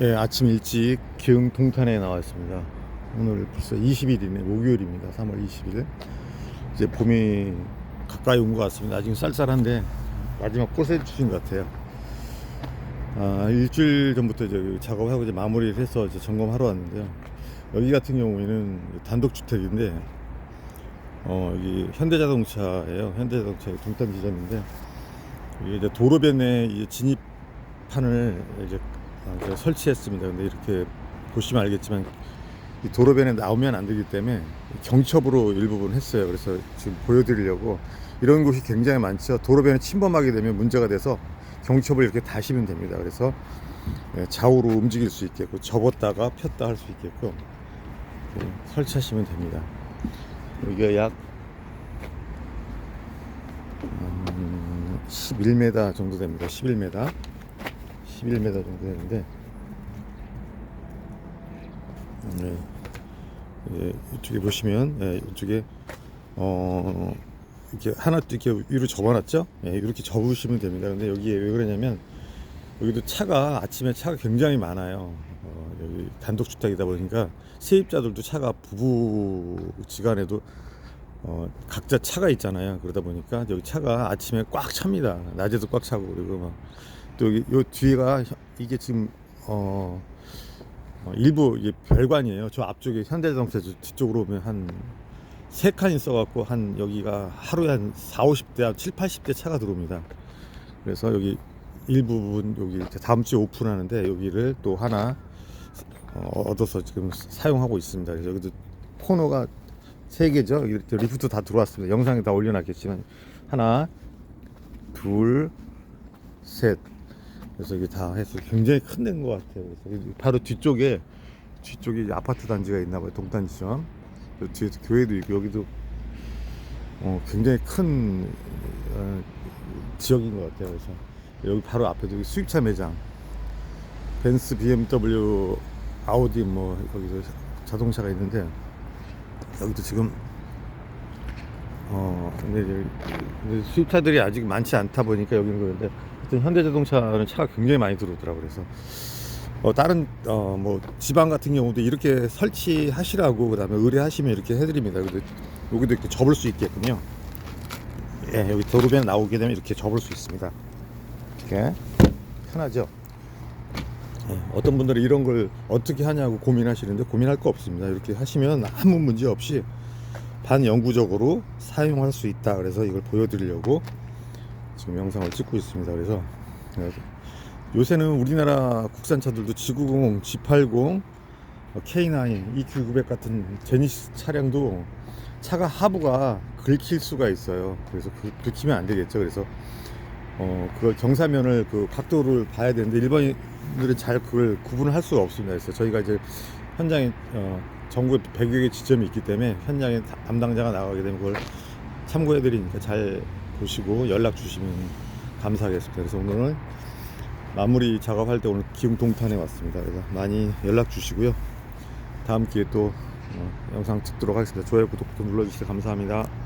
예, 아침 일찍 기흥 동탄에 나와 있습니다. 오늘 벌써 20일이네, 목요일입니다. 3월 20일. 이제 봄이 가까이 온 것 같습니다. 아직 쌀쌀한데 마지막 꽃에 주신 것 같아요. 아, 일주일 전부터 이제 작업하고 이제 마무리를 해서 이제 점검하러 왔는데요. 여기 같은 경우에는 단독주택인데, 어, 여기 현대자동차예요. 현대자동차의 동탄 지점인데, 이게 이제 도로변에 이 진입판을 이제, 아, 이제 설치했습니다. 근데 이렇게 보시면 알겠지만 이 도로변에 나오면 안 되기 때문에 경첩으로 일부분 했어요. 그래서 지금 보여드리려고 이런 곳이 굉장히 많죠. 도로변에 침범하게 되면 문제가 돼서 경첩을 이렇게 다시면 됩니다. 그래서 예, 좌우로 움직일 수 있게끔 접었다가 폈다 할 수 있게끔 이렇게 설치하시면 됩니다. 여기가 약 음, 11m 정도 됩니다. 11m. 11m 정도 되는데 네. 예, 이쪽에 보시면 예, 이쪽에 어 이렇게 하나 또 이렇게 위로 접어놨죠? 예, 이렇게 접으시면 됩니다. 근데 여기에 왜 그러냐면 여기도 차가 아침에 차가 굉장히 많아요. 어, 여기 단독 주택이다 보니까 세입자들도 차가 부부지간에도 어, 각자 차가 있잖아요. 그러다 보니까 여기 차가 아침에 꽉 찹니다. 낮에도 꽉 차고 그리고 막 또 여기 요 뒤에가 혀- 이게 지금 어, 어, 일부 이게 별관이에요. 저 앞쪽에 현대자동차 저 뒤쪽으로 오면 한 세 칸이 써갖고 한 여기가 하루에 한 4, 50대, 한 7, 80대 차가 들어옵니다. 그래서 여기 일부분 여기 다음 주에 오픈하는데 여기를 또 하나 어, 얻어서 지금 사용하고 있습니다. 그래서 여기도 코너가 세 개죠. 여기 리프트 다 들어왔습니다. 영상에 다 올려놨겠지만 하나, 둘, 셋. 그래서 이게 다 해서 굉장히 큰 데인 것 같아요. 그래서 바로 뒤쪽에 뒤쪽에 아파트 단지가 있나 봐요. 동단지점. 그 뒤에 교회도 있고 여기도 어, 굉장히 큰 어, 지역인 것 같아요. 그래서 여기 바로 앞에도 수입차 매장, 벤츠, BMW, 아우디 뭐 거기서 자동차가 있는데 여기도 지금 어 근데 수입차들이 아직 많지 않다 보니까 여기는 그런데 하여튼 현대자동차는 차가 굉장히 많이 들어오더라고 그래서 어 다른 어 뭐 지방 같은 경우도 이렇게 설치하시라고 그다음에 의뢰하시면 이렇게 해드립니다. 여기도 이렇게 접을 수 있게끔요. 예 여기 도로변 나오게 되면 이렇게 접을 수 있습니다. 이렇게 편하죠. 예, 어떤 분들은 이런 걸 어떻게 하냐고 고민하시는데 고민할 거 없습니다. 이렇게 하시면 아무 문제 없이 반영구적으로 사용할 수 있다. 그래서 이걸 보여드리려고 지금 영상을 찍고 있습니다. 그래서 네, 요새는 우리나라 국산차들도 G90, G80, 어, K9, EQ900 같은 제니스 차량도 차가 하부가 긁힐 수가 있어요. 그래서 그, 긁히면 안 되겠죠. 그래서 어, 그걸 경사면을 그 각도를 봐야 되는데 일반인들은 잘 그걸 구분을 할 수가 없습니다. 그래서 저희가 이제 현장에 어, 전국에 100여 개 지점이 있기 때문에 현장에 다- 담당자가 나가게 되면 그걸 참고해 드리니까 잘 보시고 연락 주시면 감사하겠습니다. 그래서 오늘은 마무리 작업할 때 오늘 기흥 동탄에 왔습니다. 그래서 많이 연락 주시고요. 다음 기회에 또 어, 영상 찍도록 하겠습니다. 좋아요, 구독 도 눌러주시면 감사합니다.